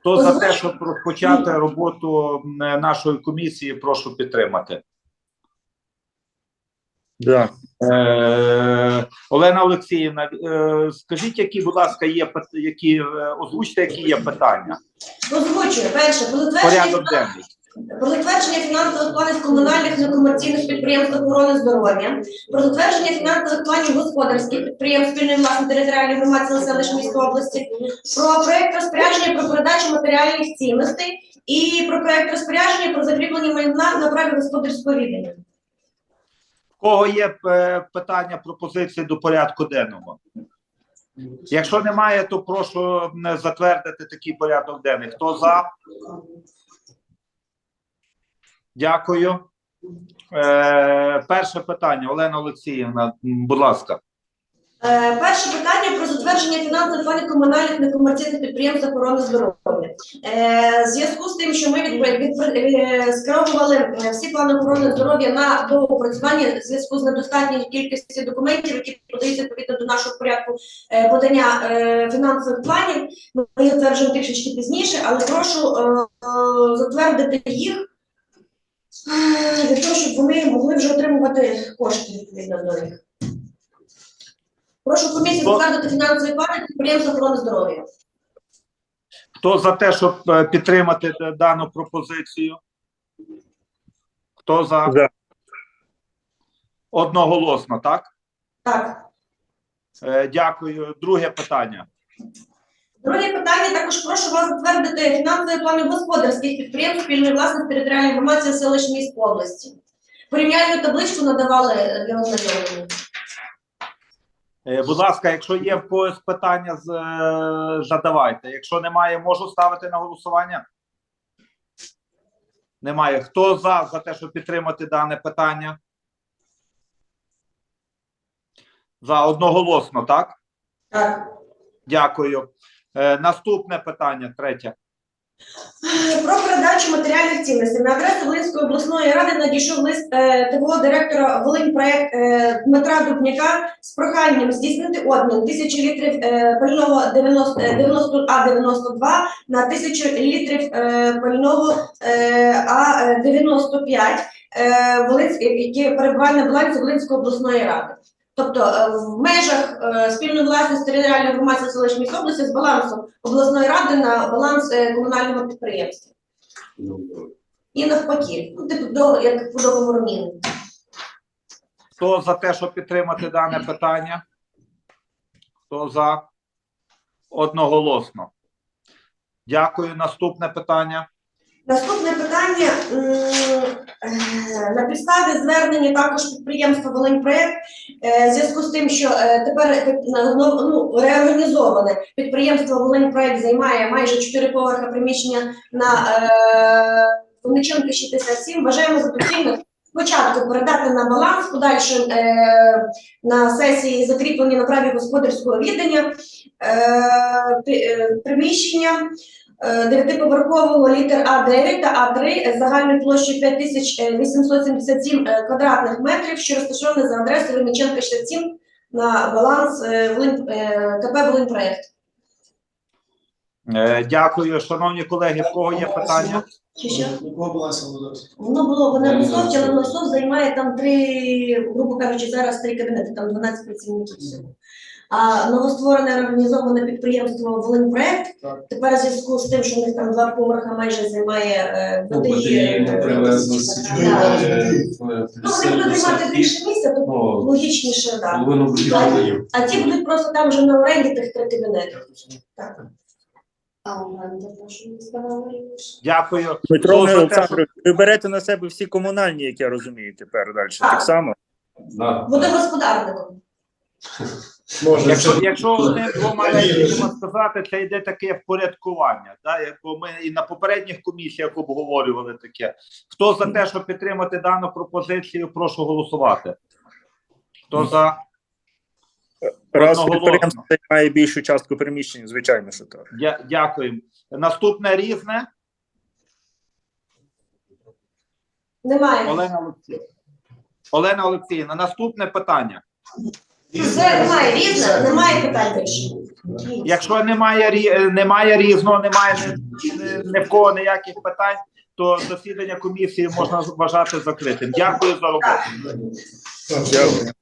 Хто за те, щоб розпочати роботу нашої комісії, прошу підтримати. Да. Е, Олена Олексіївна, е, скажіть, які, будь ласка, є які е, озвучте, які є питання? Озвучую. Перше, про затвердження, Порядок денний. Про затвердження фінансових планів комунальних некомерційних підприємств охорони здоров'я, про затвердження фінансових планів господарських підприємств спільної власної територіальної громади сел селищ міської області, про проект розпорядження про передачу матеріальних цінностей і про проект розпорядження про закріплення майна на праві господарського відання. В кого є е, питання, пропозиції до порядку денного? Якщо немає, то прошу затвердити такий порядок денний. Хто за? Дякую. Е, перше питання, Олена Олексіївна, будь ласка. Е, Перше питання про затвердження фінансових планів комунальних некомерційних підприємств охорони здоров'я. Е, зв'язку з тим, що ми від, від, е, скеровували е, всі плани охорони здоров'я на доопрацювання в зв'язку з недостатньою кількістю документів, які подаються відповідно до нашого порядку е, подання е, фінансових планів. Ми їх затверджуємо трішечки пізніше, але прошу е, е, затвердити їх для того, щоб вони могли вже отримувати кошти відповідно до них. Прошу комісію затвердити фінансові плани підприємств охорони здоров'я. Хто за те, щоб е, підтримати д- дану пропозицію? Хто за? За. Одноголосно, так? Так. Е, Дякую. Друге питання. Друге питання також прошу вас затвердити фінансові плани господарських підприємств спільної власності територіальної громади селищ міст області. Порівняльну табличку надавали для ознайомлення. Е, Будь ласка, якщо є в когось питання, з- е, задавайте. Якщо немає, можу ставити на голосування? Немає. Хто за, за те, щоб підтримати дане питання? За одноголосно, так? Так. Дякую. Е, наступне питання, третє. Про передачу матеріальних цінностей на адресу Волинської обласної ради надійшов лист е, ТВО директора Волиньпроект е, Дмитра Дубняка з проханням здійснити обмін тисячі літрів е, пального 90, е, 90 А92 на тисячу літрів е, пального е, А95, е, Волинськ- які перебувають на балансі Волинської обласної ради. Тобто е, в межах е, спільної власності територіальної громади селищ міської області з балансом обласної ради на баланс е, комунального підприємства. І навпаки, ну, типу, до, як по договору міни. Хто за те, щоб підтримати дане питання? Хто за? Одноголосно. Дякую. Наступне питання. Наступне питання на підставі звернення також підприємства Волиньпроект е, в зв'язку з тим, що е, тепер е, ну, ну, реорганізоване підприємство Волиньпроект займає майже 4 поверха приміщення на Винниченки 67. Вважаємо за доцільно спочатку передати на баланс, подальше на сесії закріплені на праві господарського віддання приміщення дев'ятиповерхового літер А9 та А3 з загальною площею 5877 е, квадратних метрів, що розташоване за адресою Винниченка 67 на баланс е, е, КП «Волиньпроект». Е, Дякую, шановні колеги. В кого є питання? Чи що? Балансу? Воно було воно на софті, але на займає там три, грубо кажучи, зараз три кабінети, там 12 працівників всього. А новостворене організоване підприємство Волиньпроект тепер в зв'язку з тим, що в них там два поверха майже займає е, Ну, води, е, привезли так. е, Ну, вони будуть займати більше місця, то Ну, логічніше, так. А ті будуть просто там вже на оренді тих три кабінети. Так. У. Дякую. Дмитро Олександрович, ви берете на себе всі комунальні, як я розумію, тепер далі. Так. Само. Буде господарником. Можна. Якщо, якщо одним двома реченнями сказати, це йде таке впорядкування. Да? Бо ми і на попередніх комісіях обговорювали таке. Хто за те, щоб підтримати дану пропозицію, прошу голосувати. Хто за? Раз підприємство займає більшу частку приміщень, звичайно, що так. Дя- Дякую. Наступне різне. Немає. Олена Олексіївна. Олена Олексіївна, наступне питання. Все, немає різне, немає питань більше. Якщо немає рі- е, немає різного, немає ні, ні- ні в кого ніяких питань, то засідання комісії можна вважати закритим. Дякую за роботу. Дякую.